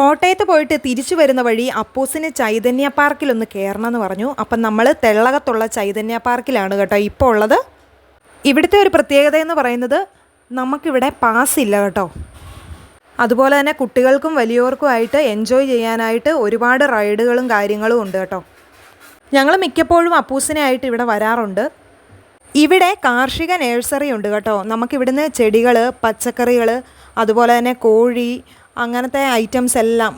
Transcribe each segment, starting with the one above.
കോട്ടയത്ത് പോയിട്ട് തിരിച്ചു വരുന്ന വഴി അപ്പൂസിന് ചൈതന്യ പാർക്കിലൊന്ന് കയറണം എന്ന് പറഞ്ഞു. അപ്പം നമ്മൾ തെള്ളകത്തുള്ള ചൈതന്യ പാർക്കിലാണ് കേട്ടോ ഇപ്പോൾ ഉള്ളത്. ഇവിടുത്തെ ഒരു പ്രത്യേകത എന്ന് പറയുന്നത് നമുക്കിവിടെ പാസ് ഇല്ല കേട്ടോ. അതുപോലെ തന്നെ കുട്ടികൾക്കും വലിയവർക്കുമായിട്ട് എൻജോയ് ചെയ്യാനായിട്ട് ഒരുപാട് റൈഡുകളും കാര്യങ്ങളും ഉണ്ട് കേട്ടോ. ഞങ്ങൾ മിക്കപ്പോഴും അപ്പൂസിനായിട്ട് ഇവിടെ വരാറുണ്ട്. ഇവിടെ കാർഷിക നേഴ്സറി ഉണ്ട് കേട്ടോ. നമുക്കിവിടുന്ന് ചെടികൾ പച്ചക്കറികൾ അതുപോലെ തന്നെ കോഴി അങ്ങനത്തെ ഐറ്റംസ് എല്ലാം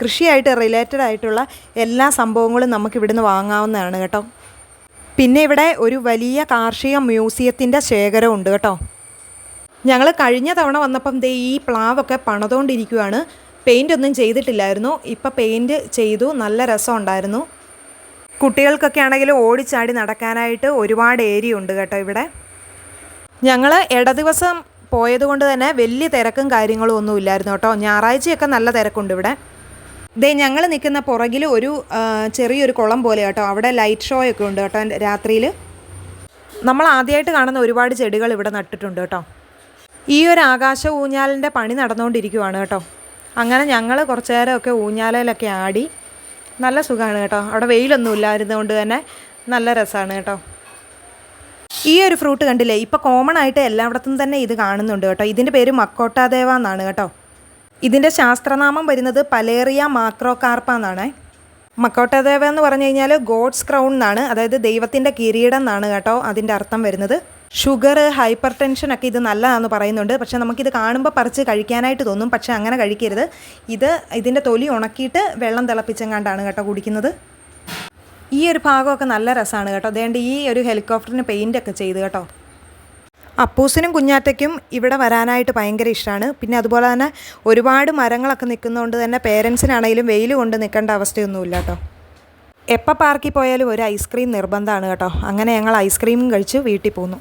കൃഷിയായിട്ട് റിലേറ്റഡ് ആയിട്ടുള്ള എല്ലാ സംഭവങ്ങളും നമുക്ക് ഇവിടുന്ന് വാങ്ങാവുന്നതാണ് കേട്ടോ. പിന്നെ ഇവിടെ ഒരു വലിയ കാർഷിക മ്യൂസിയത്തിന്റെ ശേഖരം ഉണ്ട് കേട്ടോ. ഞങ്ങൾ കഴിഞ്ഞ തവണ വന്നപ്പം ദേ ഈ പ്ലാവൊക്കെ പണിതുകൊണ്ടിരിക്കുകയാണ് പെയിന്റ് ഒന്നും ചെയ്തിട്ടില്ലായിരുന്നു. ഇപ്പം പെയിന്റ് ചെയ്തു. നല്ല രസം ഉണ്ടായിരുന്നു. കുട്ടികൾക്കൊക്കെ ആണെങ്കിലും ഓടിച്ചാടി നടക്കാനായിട്ട് ഒരുപാട് ഏരിയ ഉണ്ട് കേട്ടോ ഇവിടെ. ഞങ്ങൾ ഇട ദിവസം പോയതുകൊണ്ട് തന്നെ വലിയ തിരക്കും കാര്യങ്ങളും ഒന്നും ഇല്ലായിരുന്നു കേട്ടോ. ഞായറാഴ്ചയൊക്കെ നല്ല തിരക്കുണ്ട് ഇവിടെ. ദേ ഞങ്ങൾ നിൽക്കുന്ന പുറകിൽ ഒരു ചെറിയൊരു കുളം പോലെ കേട്ടോ. അവിടെ ലൈറ്റ് ഷോ ഒക്കെ ഉണ്ട് കേട്ടോ രാത്രിയിൽ നമ്മൾ ആദ്യമായിട്ട് കാണുന്ന ഒരുപാട് ചെടികൾ ഇവിടെ നട്ടിട്ടുണ്ട് കേട്ടോ. ഈ ഒരു ആകാശ ഊഞ്ഞാലിന്റെ പണി നടന്നുകൊണ്ടിരിക്കുവാണ് കേട്ടോ. അങ്ങനെ ഞങ്ങൾ കുറച്ച് നേരമൊക്കെ ഊഞ്ഞാലയിലൊക്കെ ആടി നല്ല സുഖമാണ് കേട്ടോ. അവിടെ വെയിലൊന്നും ഇല്ലായിരുന്നതുകൊണ്ട് തന്നെ നല്ല രസമാണ് കേട്ടോ. ഈ ഒരു ഫ്രൂട്ട് കണ്ടില്ലേ? ഇപ്പോൾ കോമൺ ആയിട്ട് എല്ലായിടത്തും തന്നെ ഇത് കാണുന്നുണ്ട് കേട്ടോ. ഇതിന്റെ പേര് മക്കോട്ടാദേവ എന്നാണ് കേട്ടോ. ഇതിന്റെ ശാസ്ത്രനാമം വരുന്നത് പലേറിയ മാക്രോകാർപ്പ എന്നാണ് മക്കോട്ടാദേവ എന്ന് പറഞ്ഞു കഴിഞ്ഞാൽ ഗോഡ്സ് ക്രൗൺ എന്നാണ് അതായത് ദൈവത്തിന്റെ കിരീടം എന്നാണ് കേട്ടോ അതിന്റെ അർത്ഥം വരുന്നത്. ഷുഗർ ഹൈപ്പർ ടെൻഷൻ ഒക്കെ ഇത് നല്ലതാണെന്ന് പറയുന്നുണ്ട്. പക്ഷേ നമുക്കിത് കാണുമ്പോൾ പറിച്ച് കഴിക്കാനായിട്ട് തോന്നും. പക്ഷേ അങ്ങനെ കഴിക്കരുത്. ഇത് ഇതിന്റെ തൊലി ഉണക്കിയിട്ട് വെള്ളം തിളപ്പിച്ചെങ്ങാണ്ടാണ് കേട്ടോ കുടിക്കുന്നത്. ഈ ഒരു ഭാഗമൊക്കെ നല്ല രസമാണ് കേട്ടോ. അതേണ്ട ഈ ഒരു ഹെലികോപ്റ്ററിന് പെയിന്റൊക്കെ ചെയ്ത് കേട്ടോ. അപ്പൂസിനും കുഞ്ഞാറ്റയ്ക്കും ഇവിടെ വരാനായിട്ട് ഭയങ്കര ഇഷ്ടമാണ് പിന്നെ അതുപോലെ തന്നെ ഒരുപാട് മരങ്ങളൊക്കെ നിൽക്കുന്നതുകൊണ്ട് തന്നെ പേരൻസിനാണെങ്കിലും വെയിൽ കൊണ്ട് നിൽക്കേണ്ട അവസ്ഥയൊന്നുമില്ല കേട്ടോ. എപ്പോൾ പാർക്കിൽ പോയാലും ഒരു ഐസ്ക്രീം നിർബന്ധമാണ് കേട്ടോ. അങ്ങനെ ഞങ്ങൾ ഐസ്ക്രീമും കഴിച്ച് വീട്ടിൽ പോന്നു.